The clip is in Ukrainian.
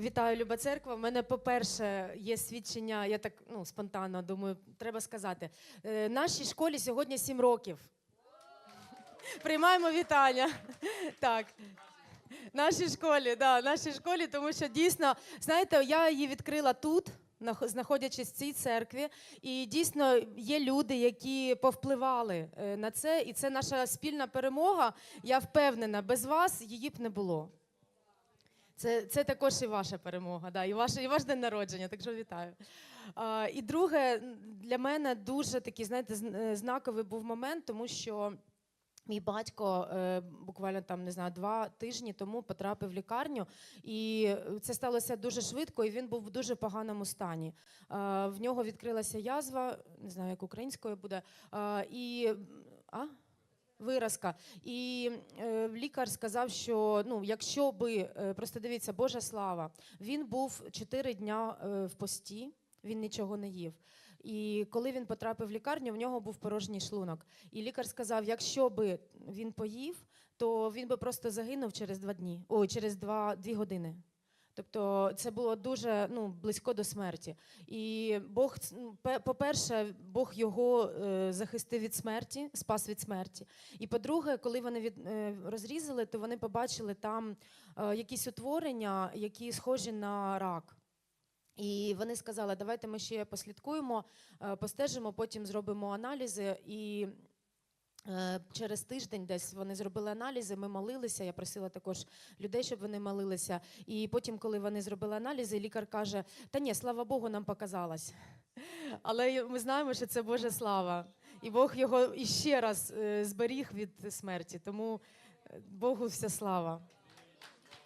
Вітаю, Люба Церква. У мене, по-перше, є свідчення, я так ну, спонтанно думаю, треба сказати. Е, нашій школі сьогодні 7 років. Приймаємо вітання. Так. Нашій школі, да, нашій школі, тому що дійсно, знаєте, я її відкрила тут, нах- знаходячись в цій церкві, і дійсно є люди, які повпливали е, на це, і це наша спільна перемога. Я впевнена, без вас її б не було. Це, це також і ваша перемога, да, і, ваш, і ваш день народження, так що вітаю. А, і друге, для мене дуже такий, знаєте, е, знаковий був момент, тому що мій батько е, буквально там не знаю, два тижні тому потрапив в лікарню, і це сталося дуже швидко, і він був в дуже поганому стані. В нього відкрилася язва, не знаю, як українською буде. І а? Виразка. І е, лікар сказав, що ну, якщо би, е, просто дивіться, Божа слава, він був чотири дня е, в пості, він нічого не їв. І коли він потрапив в лікарню, в нього був порожній шлунок. І лікар сказав, якщо би він поїв, то він би просто загинув через два дні, ой, через два, дві години. Тобто це було дуже ну, близько до смерті. І Бог, ну, по-перше, Бог його е, захистив від смерті, спас від смерті. І по-друге, коли вони від, е, розрізали, то вони побачили там е, якісь утворення, які схожі на рак. І вони сказали, давайте ми ще послідкуємо, постежимо, потім зробимо аналізи. І через тиждень десь вони зробили аналізи, ми молилися. Я просила також людей, щоб вони молилися. І потім, коли вони зробили аналізи, лікар каже: Та ні, слава Богу, нам показалось. Але ми знаємо, що це Божа слава. І Бог його іще раз е, зберіг від смерті. Тому е, Богу вся слава.